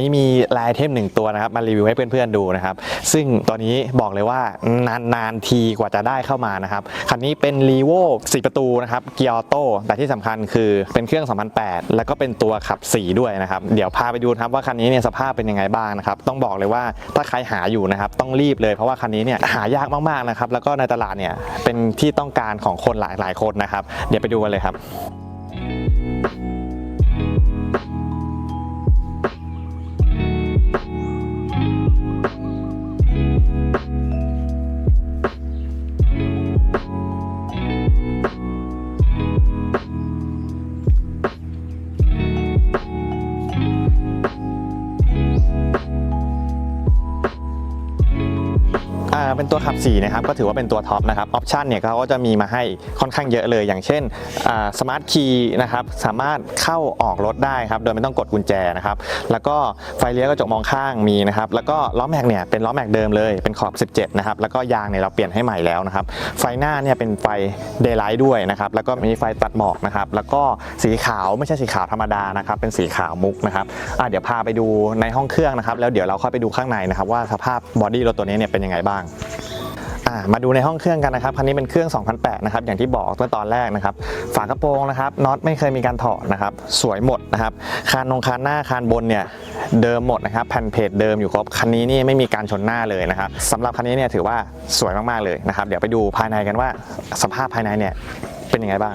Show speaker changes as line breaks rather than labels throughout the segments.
นี่มีลายเทมหนึ่งตัวนะครับมารีวิวให้เพื่อนๆดูนะครับ ซึ่งตัวนี้บอกเลยว่านานๆทีกว่าจะได้เข้ามานะครับคันนี้เป็น r ีโว4 ประตูนะครับเกียร์ออโต้แต่ที่สำคัญคือเป็นเครื่อง 2008 แล้วก็เป็นตัวขับ 4 ด้วยนะครับ เดี๋ยวพาไปดูครับว่าคันนี้เนี่ยสภาพเป็นยังไงบ้างนะครับ ต้องบอกเลยว่าถ้าใครหาอยู่นะครับต้องรีบเลยเพราะว่าคันนี้เนี่ยหายากมากๆนะครับแล้วก็ในตลาดเนี่ยเป็นที่ต้องการของคนหลายๆคนนะครับ เดี๋ยวไปดูกันเลยครับ เป็นตัวขับ4นะครับก็ถือว่าเป็นตัวท็อปนะครับออปชันเนี่ยเขาก็จะมีมาให้ค่อนข้างเยอะเลย อย่างเช่นสมาร์ทคีย์นะครับสามารถเข้าออกรถได้ครับโดยไม่ต้องกดกุญแจนะครับแล้วก็ไฟเลี้ยวกระจกมองข้างมีนะครับแล้วก็ล้อแม็กเนี่ยเป็นล้อแม็กเดิมเลยเป็นขอบ 17 นะครับแล้วก็ยางเนี่ยเราเปลี่ยนให้ใหม่แล้วนะครับไฟหน้าเนี่ยเป็นไฟเดย์ไลท์ด้วยนะครับแล้วก็มีไฟตัดหมอกนะครับแล้วก็สีขาวไม่ใช่สีขาวธรรมดานะครับเป็นสีขาวมุกนะครับเดี๋ยวพาไปดูในห้องเครื่องนะครับแล้วเดี๋ยวเราค่อยไปดูข้างในนะครับว่าสภาพบอดี้รถตัวนี้เนี่ยเป็นยังไงบ้าง อ่ามาดูในห้องเครื่องกันนะครับคันนี้เป็นเครื่อง 2008 นะครับ อย่างที่บอกเมื่อตอนแรกนะครับ ฝากระโปรงนะครับน็อตไม่เคยมีการถอดนะครับ สวยหมดนะครับ คานนงคานหน้าคานบนเนี่ยเดิมหมดนะครับ แผ่นเพจเดิมอยู่ครบ คันนี้นี่ไม่มีการชนหน้าเลยนะครับสำหรับคันนี้เนี่ยถือว่าสวยมากๆเลยนะครับ เดี๋ยวไปดูภายในกันว่าสภาพภายในเนี่ยเป็นยังไงบ้าง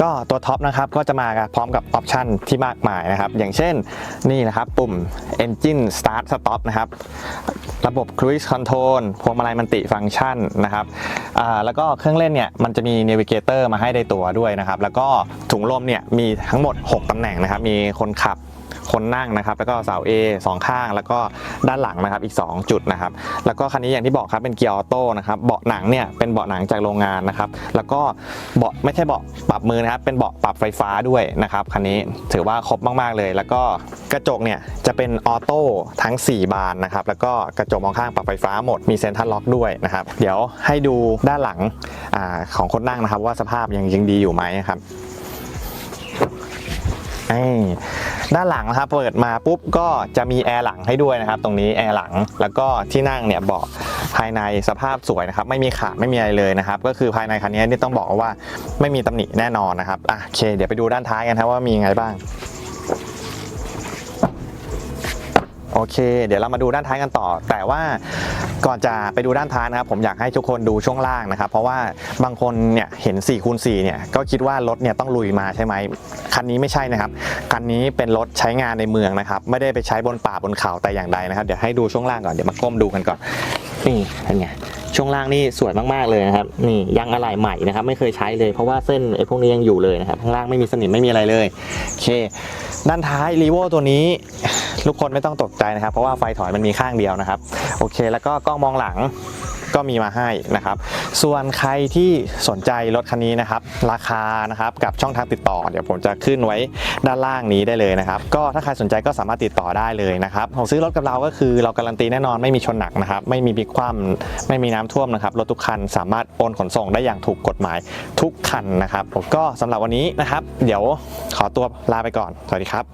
ก็ตัวท็อปนะครับก็จะมาพร้อมกับออปชันที่มากมายนะครับ อย่างเช่นนี่นะครับปุ่ม Engine Start Stop นะครับระบบ Cruise Control พวงมาลัยมันติฟังก์ชันนะครับแล้วก็เครื่องเล่นเนี่ยมันจะมี Navigator มาให้ในตัวด้วยนะครับ แล้วก็ถุงลมเนี่ยมีทั้งหมด 6ตำแหน่งนะครับ มีคนขับ คนนั่งนะครับ แล้วก็เสา A สองข้าง แล้วก็ด้านหลังนะครับอีก 2 จุดนะครับ แล้วก็คันนี้อย่างที่บอกครับเป็นเกียร์ออโต้นะครับเบาะหนังเนี่ยเป็นเบาะหนังจากโรงงานนะครับ แล้วก็เบาะไม่ใช่เบาะปรับมือนะครับ เป็นเบาะปรับไฟฟ้าด้วยนะครับคันนี้ถือว่าครบมาก ๆ เลย แล้วก็กระจกเนี่ยจะเป็นออโต้ทั้ง 4 บานนะครับ แล้วก็กระจกมองข้างปรับไฟฟ้าหมดมีเซ็นทรัลล็อกด้วยนะครับ เดี๋ยวให้ดูด้านหลังอของคนนั่งนะครับ ว่าสภาพยังยังดีอยู่ไหมครับนี่ ด้านหลังนะครับเปิดมาปุ๊บก็จะมีแอร์หลังให้ด้วยนะครับ ตรงนี้แอร์หลังแล้วก็ที่นั่งเนี่ยเบาะภายในสภาพสวยนะครับ ไม่มีขาดไม่มีอะไรเลยนะครับ ก็คือภายในคันนี้นี่ต้องบอกว่าไม่มีตำหนิแน่นอนนะครับอะโอเค เดี๋ยวไปดูด้านท้ายกันครับว่ามียังไงบ้างโอเค เดี๋ยวเรามาดูด้านท้ายกันต่อ แต่ว่า ก่อนจะไปดูด้านท้ายนะครับผมอยากให้ทุกคนดูช่วงล่างนะครับเพราะว่าบางคนเนี่ยเห็น4คูณ4เนี่ยก็คิดว่ารถเนี่ยต้องลุยมาใช่ไหมคันนี้ไม่ใช่นะครับคันนี้เป็นรถใช้งานในเมืองนะครับไม่ได้ไปใช้บนป่าบนเขาแต่อย่างใดนะครับ เดี๋ยวให้ดูช่วงล่างก่อนเดี๋ยวมาก้มดูกันก่อนนี่เป็นไง ช่วงล่างนี่สวยมากๆเลยนะครับนี่ยางอะไหล่ใหม่นะครับไม่เคยใช้เลยเพราะว่าเส้นไอ้พวกนี้ยังอยู่เลยนะครับข้างล่างไม่มีสนิมไม่มีอะไรเลยโอเค ด้านท้ายรีโวตัวนี้ทุกคนไม่ต้องตกใจนะครับ เพราะว่าไฟถอยมันมีข้างเดียวนะครับ โอเค แล้วก็กล้องมองหลัง ก็มีมาให้นะครับ ส่วนใครที่สนใจรถคันนี้นะครับ ราคานะครับกับช่องทางติดต่อ เดี๋ยวผมจะขึ้นไว้ด้านล่างนี้ได้เลยนะครับ ก็ถ้าใครสนใจก็สามารถติดต่อได้เลยนะครับผมซื้อรถกับเราก็คือเราการันตีแน่นอนไม่มีชนหนักนะครับ ไม่มีพลิกคว่ำไม่มีน้ำท่วมนะครับรถทุกคันสามารถโอนขนส่งได้อย่างถูกกฎหมายทุกคันนะครับผมก็สำหรับวันนี้นะครับ เดี๋ยวขอตัวลาไปก่อน สวัสดีครับ